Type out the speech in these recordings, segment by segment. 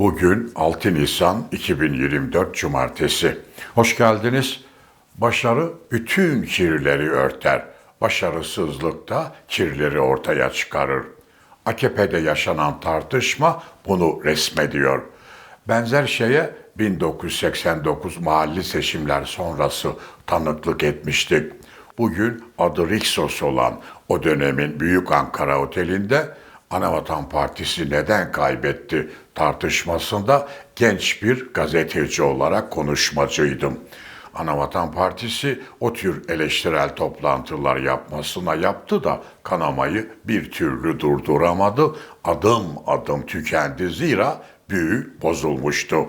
Bugün 6 Nisan 2024 Cumartesi. Hoş geldiniz. Başarı bütün kirleri örter. Başarısızlık da kirleri ortaya çıkarır. AKP'de yaşanan tartışma bunu resmediyor. Benzer şeye 1989 mahalli seçimler sonrası tanıklık etmiştik. Bugün adı Rixos olan o dönemin Büyük Ankara Oteli'nde Anavatan Partisi neden kaybetti tartışmasında genç bir gazeteci olarak konuşmacıydım. Anavatan Partisi o tür eleştirel toplantılar yapmasına yaptı da kanamayı bir türlü durduramadı. Adım adım tükendi zira büyü bozulmuştu.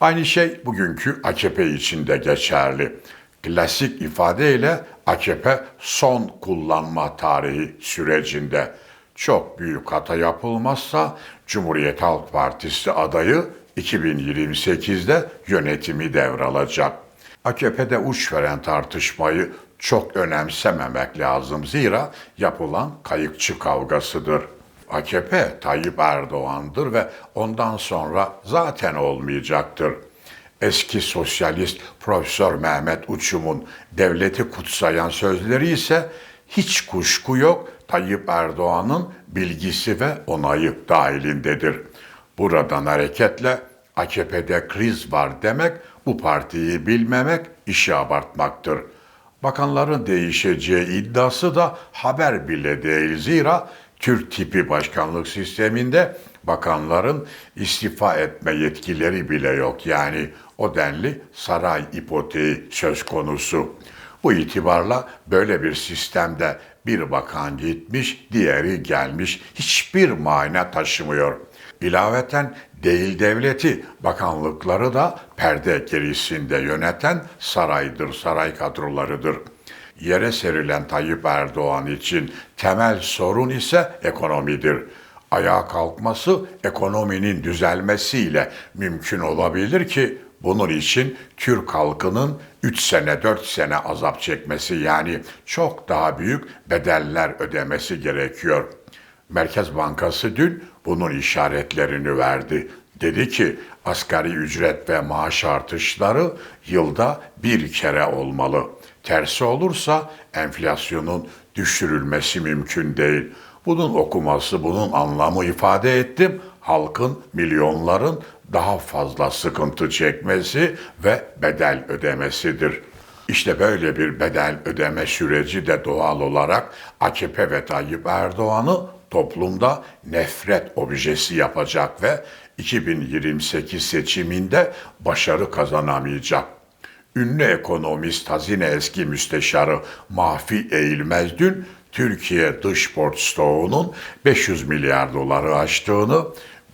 Aynı şey bugünkü AKP için de geçerli. Klasik ifadeyle AKP son kullanma tarihi sürecinde çok büyük hata yapılmazsa Cumhuriyet Halk Partisi adayı 2028'de yönetimi devralacak. AKP'de uç veren tartışmayı çok önemsememek lazım zira yapılan kayıkçı kavgasıdır. AKP Tayyip Erdoğan'dır ve ondan sonra zaten olmayacaktır. Eski sosyalist Profesör Mehmet Uçum'un devleti kutsayan sözleri ise hiç kuşku yok Tayyip Erdoğan'ın bilgisi ve onayı dahilindedir. Buradan hareketle AKP'de kriz var demek bu partiyi bilmemek, işi abartmaktır. Bakanların değişeceği iddiası da haber bile değil zira Türk tipi başkanlık sisteminde bakanların istifa etme yetkileri bile yok. Yani o denli saray ipoteği söz konusu. Bu itibarla böyle bir sistemde bir bakan gitmiş, diğeri gelmiş. Hiçbir mana taşımıyor. İlaveten değil devleti, bakanlıkları da perde gerisinde yöneten saraydır, saray kadrolarıdır. Yere serilen Tayyip Erdoğan için temel sorun ise ekonomidir. Ayağa kalkması ekonominin düzelmesiyle mümkün olabilir ki bunun için Türk halkının 3 sene 4 sene azap çekmesi yani çok daha büyük bedeller ödemesi gerekiyor. Merkez Bankası dün bunun işaretlerini verdi. Dedi ki asgari ücret ve maaş artışları yılda bir kere olmalı. Tersi olursa enflasyonun düşürülmesi mümkün değil. Bunun okuması, bunun anlamı ifade ettim. Halkın, milyonların daha fazla sıkıntı çekmesi ve bedel ödemesidir. İşte böyle bir bedel ödeme süreci de doğal olarak AKP ve Tayyip Erdoğan'ı toplumda nefret objesi yapacak ve 2028 seçiminde başarı kazanamayacak. Ünlü ekonomist Hazine Eski Müsteşarı Mahfi Eğilmez dün Türkiye dış borç stoğunun 500 milyar doları aştığını,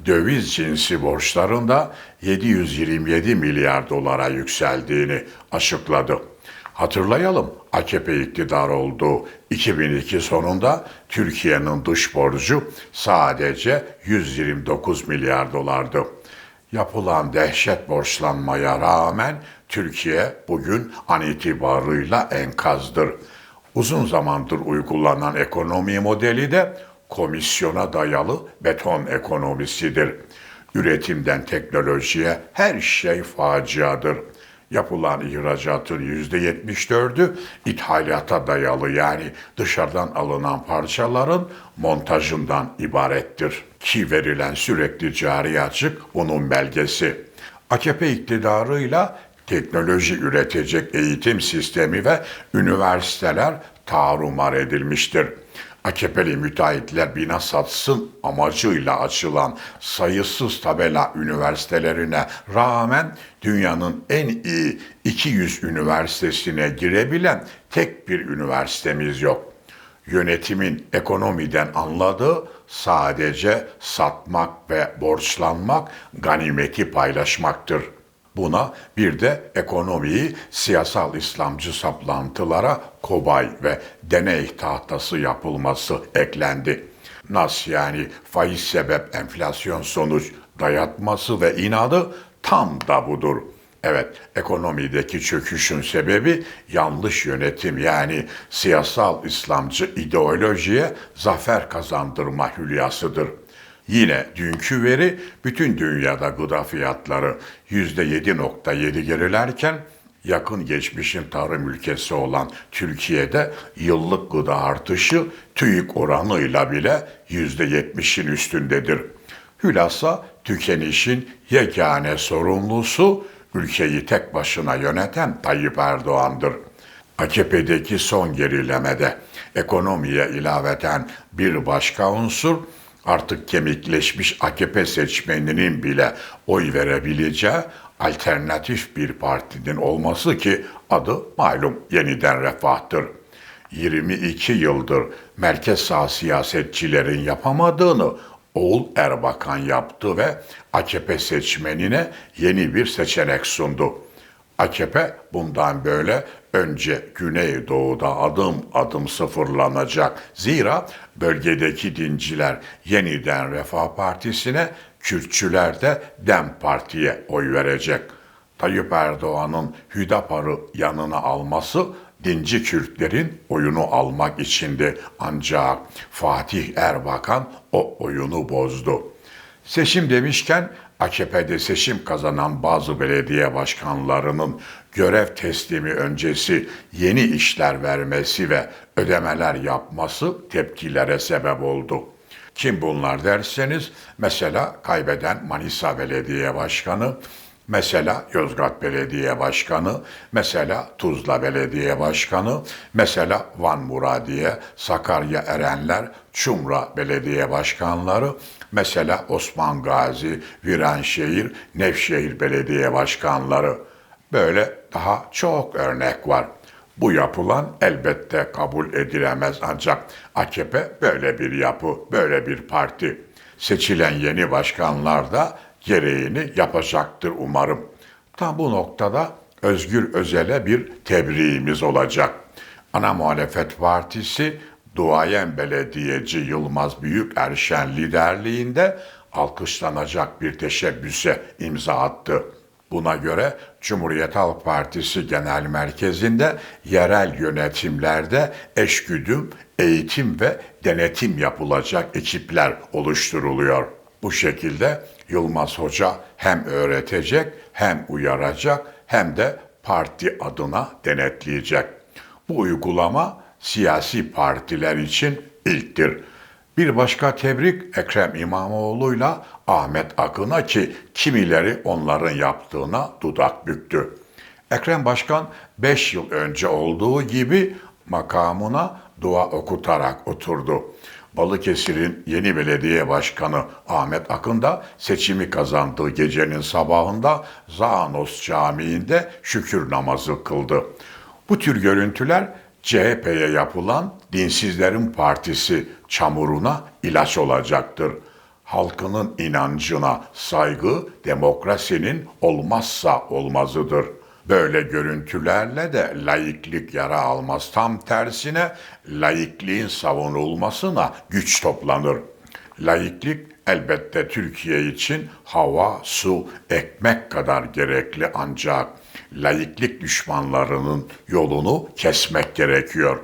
döviz cinsi borçların da 727 milyar dolara yükseldiğini açıkladı. Hatırlayalım AKP iktidar olduğu 2002 sonunda Türkiye'nin dış borcu sadece 129 milyar dolardı. Yapılan dehşet borçlanmaya rağmen Türkiye bugün an itibarıyla enkazdır. Uzun zamandır uygulanan ekonomi modeli de komisyona dayalı beton ekonomisidir. Üretimden teknolojiye her şey faciadır. Yapılan ihracatın yüzde yetmiş dördü ithalata dayalı yani dışarıdan alınan parçaların montajından ibarettir. Ki verilen sürekli cari açık bunun belgesi. AKP iktidarıyla teknoloji üretecek eğitim sistemi ve üniversiteler tarumar edilmiştir. AKP'li müteahhitler bina satsın amacıyla açılan sayısız tabela üniversitelerine rağmen dünyanın en iyi 200 üniversitesine girebilen tek bir üniversitemiz yok. Yönetimin ekonomiden anladığı sadece satmak ve borçlanmak, ganimeti paylaşmaktır.'' Buna bir de ekonomiyi siyasal İslamcı saplantılara kobay ve deney tahtası yapılması eklendi. Nas yani faiz sebep enflasyon sonuç dayatması ve inadı tam da budur. Evet, ekonomideki çöküşün sebebi yanlış yönetim yani siyasal İslamcı ideolojiye zafer kazandırma hülyasıdır. Yine dünkü veri bütün dünyada gıda fiyatları %7.7 gerilerken yakın geçmişin tarım ülkesi olan Türkiye'de yıllık gıda artışı TÜİK oranıyla bile %70'in üstündedir. Hülasa tükenişin yegane sorumlusu ülkeyi tek başına yöneten Tayyip Erdoğan'dır. AKP'deki son gerilemede ekonomiye ilaveten bir başka unsur artık kemikleşmiş AKP seçmeninin bile oy verebileceği alternatif bir partinin olması ki adı malum yeniden refahtır. 22 yıldır merkez sağ siyasetçilerin yapamadığını Oğul Erbakan yaptı ve AKP seçmenine yeni bir seçenek sundu. AKP bundan böyle önce Güneydoğu'da adım adım sıfırlanacak. Zira bölgedeki dinciler yeniden Refah Partisi'ne, Kürtçüler de DEM Parti'ye oy verecek. Tayyip Erdoğan'ın Hüdapar'ı yanına alması dinci Kürtlerin oyunu almak içindi. Ancak Fatih Erbakan o oyunu bozdu. Seçim demişken AKP'de seçim kazanan bazı belediye başkanlarının görev teslimi öncesi yeni işler vermesi ve ödemeler yapması tepkilere sebep oldu. Kim bunlar derseniz mesela kaybeden Manisa Belediye Başkanı, mesela Yozgat Belediye Başkanı, mesela Tuzla Belediye Başkanı, mesela Van Muradiye, Sakarya Erenler, Çumra Belediye Başkanları, mesela Osman Gazi, Viranşehir, Nevşehir Belediye Başkanları. Böyle daha çok örnek var. Bu yapılan elbette kabul edilemez ancak AKP böyle bir yapı, böyle bir parti. Seçilen yeni başkanlar da gereğini yapacaktır umarım. Tam bu noktada Özgür Özel'e bir tebriğimiz olacak. Ana Muhalefet Partisi duayen belediyeci Yılmaz Büyükerşen liderliğinde alkışlanacak bir teşebbüse imza attı. Buna göre Cumhuriyet Halk Partisi Genel Merkezi'nde yerel yönetimlerde eşgüdüm, eğitim ve denetim yapılacak ekipler oluşturuluyor. Bu şekilde Yılmaz Hoca hem öğretecek, hem uyaracak, hem de parti adına denetleyecek. Bu uygulama siyasi partiler için ilktir. Bir başka tebrik Ekrem İmamoğlu'yla Ahmet Akın'a ki kimileri onların yaptığına dudak büktü. Ekrem Başkan 5 yıl önce olduğu gibi makamına dua okutarak oturdu. Balıkesir'in yeni belediye başkanı Ahmet Akın da seçimi kazandığı gecenin sabahında Zanos Camii'nde şükür namazı kıldı. Bu tür görüntüler CHP'ye yapılan dinsizlerin partisi çamuruna ilaç olacaktır. Halkının inancına saygı demokrasinin olmazsa olmazıdır. Böyle görüntülerle de laiklik yara almaz. Tam tersine laikliğin savunulmasına güç toplanır. Laiklik elbette Türkiye için hava, su, ekmek kadar gerekli ancak laiklik düşmanlarının yolunu kesmek gerekiyor.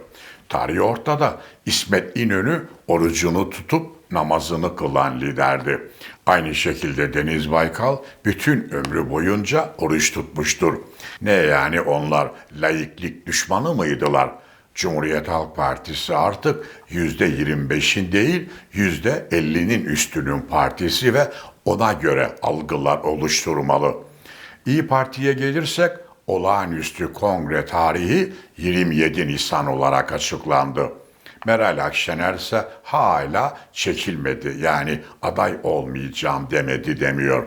Tarih ortada İsmet İnönü orucunu tutup namazını kılan liderdi. Aynı şekilde Deniz Baykal bütün ömrü boyunca oruç tutmuştur. Ne yani onlar laiklik düşmanı mıydılar? Cumhuriyet Halk Partisi artık yüzde 25'in değil yüzde 50'nin üstünün partisi ve ona göre algılar oluşturmalı. İyi Parti'ye gelirsek olağanüstü kongre tarihi 27 Nisan olarak açıklandı. Meral Akşener ise hala çekilmedi yani aday olmayacağım demedi demiyor.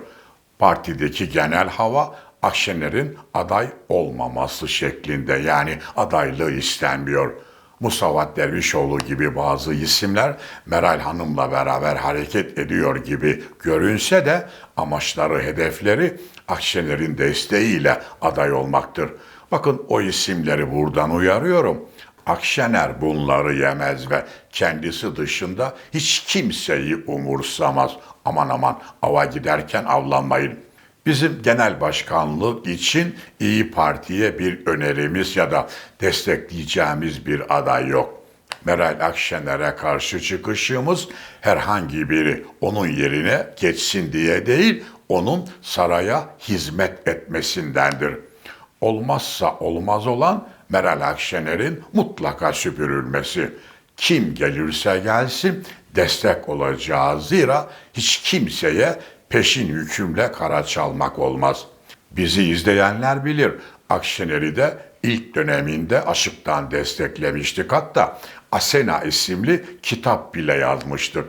Partideki genel hava Akşener'in aday olmaması şeklinde yani adaylığı istenmiyor. Musavat Dervişoğlu gibi bazı isimler Meral Hanım'la beraber hareket ediyor gibi görünse de amaçları, hedefleri Akşener'in desteğiyle aday olmaktır. Bakın o isimleri buradan uyarıyorum. Akşener bunları yemez ve kendisi dışında hiç kimseyi umursamaz. Aman aman ava giderken avlanmayın. Bizim genel başkanlık için İyi Parti'ye bir önerimiz ya da destekleyeceğimiz bir aday yok. Meral Akşener'e karşı çıkışımız herhangi biri onun yerine geçsin diye değil, onun saraya hizmet etmesindendir. Olmazsa olmaz olan Meral Akşener'in mutlaka süpürülmesi. Kim gelirse gelsin destek olacağı zira hiç kimseye peşin hükümle kara çalmak olmaz. Bizi izleyenler bilir. Akşener'i de ilk döneminde aşıktan desteklemiştik. Hatta Asena isimli kitap bile yazmıştık.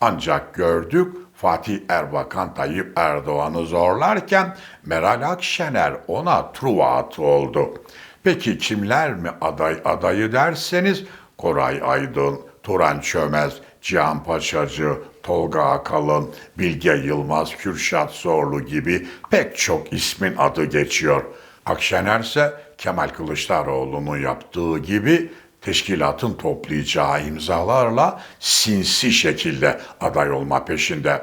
Ancak gördük Fatih Erbakan Tayyip Erdoğan'ı zorlarken Meral Akşener ona truva oldu. Peki kimler mi aday adayı derseniz Koray Aydın, Turan Çömez, Cihan Paçacı, Tolga Akalın, Bilge Yılmaz, Kürşat Zorlu gibi pek çok ismin adı geçiyor. Akşener ise Kemal Kılıçdaroğlu'nun yaptığı gibi teşkilatın toplayacağı imzalarla sinsi şekilde aday olma peşinde.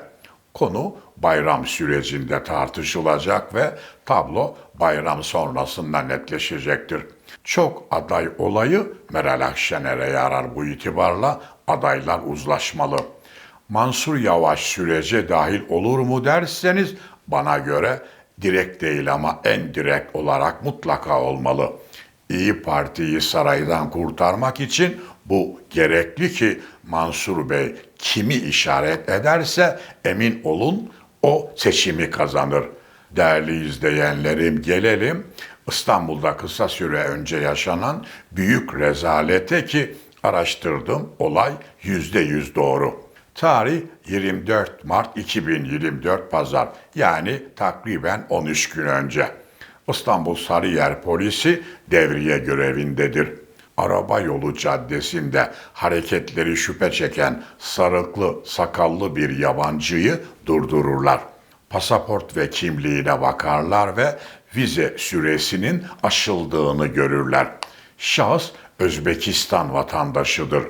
Konu bayram sürecinde tartışılacak ve tablo bayram sonrasında netleşecektir. Çok aday olayı Meral Akşener'e yarar bu itibarla adaylar uzlaşmalı. Mansur Yavaş sürece dahil olur mu derseniz bana göre direkt değil ama en direkt olarak mutlaka olmalı. İyi Parti'yi saraydan kurtarmak için bu gerekli ki Mansur Bey kimi işaret ederse emin olun o seçimi kazanır. Değerli izleyenlerim gelelim İstanbul'da kısa süre önce yaşanan büyük rezalete ki araştırdım olay yüzde yüz doğru. Tarih 24 Mart 2024 Pazar yani takriben 13 gün önce. İstanbul Sarıyer polisi devriye görevindedir. Araba yolu caddesinde hareketleri şüphe çeken sarıklı, sakallı bir yabancıyı durdururlar. Pasaport ve kimliğine bakarlar ve vize süresinin aşıldığını görürler. Şahıs Özbekistan vatandaşıdır.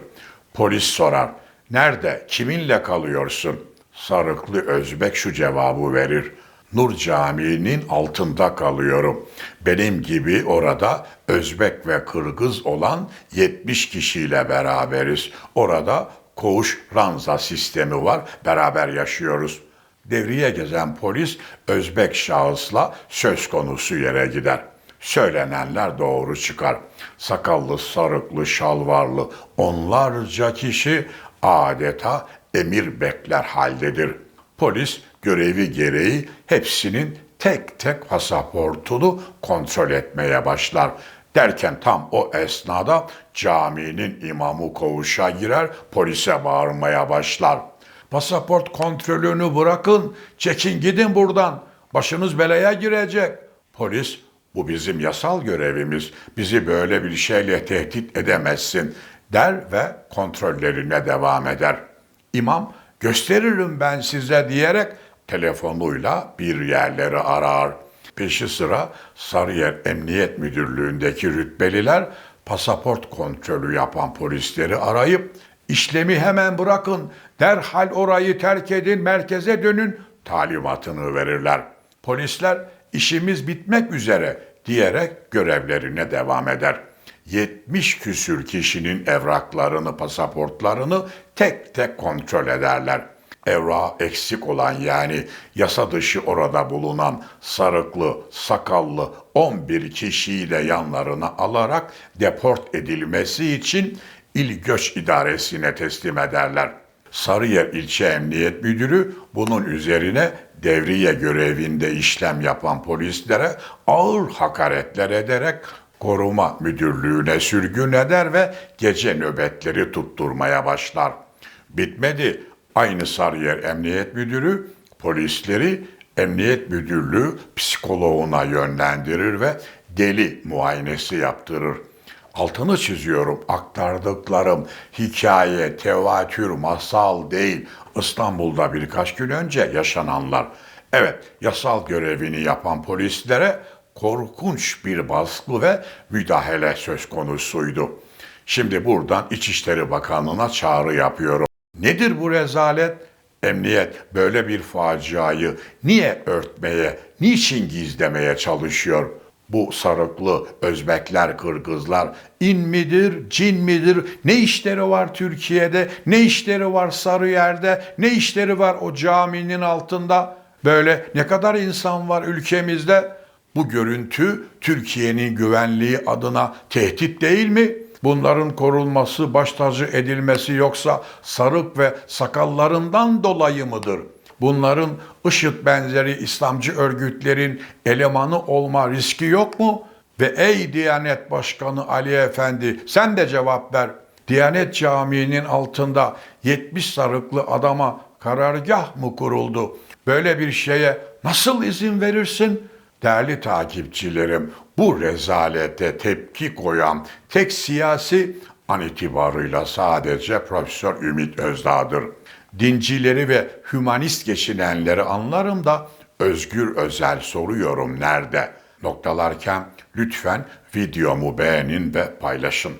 Polis sorar. Nerede, kiminle kalıyorsun? Sarıklı Özbek şu cevabı verir. Nur Camii'nin altında kalıyorum. Benim gibi orada Özbek ve Kırgız olan 70 kişiyle beraberiz. Orada koğuş ranza sistemi var. Beraber yaşıyoruz. Devriye gezen polis Özbek şahısla söz konusu yere gider. Söylenenler doğru çıkar. Sakallı, sarıklı, şalvarlı onlarca kişi adeta emir bekler haldedir. Polis görevi gereği hepsinin tek tek pasaportunu kontrol etmeye başlar. Derken tam o esnada caminin imamı koğuşa girer, polise bağırmaya başlar. Pasaport kontrolünü bırakın, çekin gidin buradan. Başınız belaya girecek. Polis, bu bizim yasal görevimiz. Bizi böyle bir şeyle tehdit edemezsin der ve kontrollerine devam eder. İmam, gösteririm ben size diyerek telefonuyla bir yerleri arar. Peşi sıra Sarıyer Emniyet Müdürlüğü'ndeki rütbeliler pasaport kontrolü yapan polisleri arayıp işlemi hemen bırakın, derhal orayı terk edin, merkeze dönün talimatını verirler. Polisler işimiz bitmek üzere diyerek görevlerine devam eder. 70 küsür kişinin evraklarını, pasaportlarını tek tek kontrol ederler. Evra eksik olan yani yasa dışı orada bulunan sarıklı, sakallı 11 kişiyi de yanlarına alarak deport edilmesi için İl Göç İdaresi'ne teslim ederler. Sarıyer İlçe Emniyet Müdürü bunun üzerine devriye görevinde işlem yapan polislere ağır hakaretler ederek koruma müdürlüğüne sürgün eder ve gece nöbetleri tutturmaya başlar. Bitmedi. Aynı Sarıyer Emniyet Müdürü polisleri Emniyet Müdürlüğü psikoloğuna yönlendirir ve deli muayenesi yaptırır. Altını çiziyorum aktardıklarım hikaye, tevatür, masal değil. İstanbul'da birkaç gün önce yaşananlar. Evet, yasal görevini yapan polislere korkunç bir baskı ve müdahale söz konusuydu. Şimdi buradan İçişleri Bakanlığı'na çağrı yapıyorum. Nedir bu rezalet? Emniyet böyle bir faciayı niye örtmeye, niçin gizlemeye çalışıyor? Bu sarıklı Özbekler, Kırgızlar in midir, cin midir? Ne işleri var Türkiye'de? Ne işleri var Sarıyer'de? Ne işleri var o caminin altında? Böyle ne kadar insan var ülkemizde? Bu görüntü Türkiye'nin güvenliği adına tehdit değil mi? Bunların korunması, baş tacı edilmesi yoksa sarık ve sakallarından dolayı mıdır? Bunların IŞİD benzeri İslamcı örgütlerin elemanı olma riski yok mu? Ve ey Diyanet Başkanı Ali Efendi sen de cevap ver. Diyanet Camii'nin altında 70 sarıklı adama karargah mı kuruldu? Böyle bir şeye nasıl izin verirsin? Değerli takipçilerim, bu rezalete tepki koyan tek siyasi an itibarıyla sadece Profesör Ümit Özdağ'dır. Dincileri ve hümanist geçinenleri anlarım da Özgür Özel soruyorum nerede? Noktalarken lütfen videomu beğenin ve paylaşın.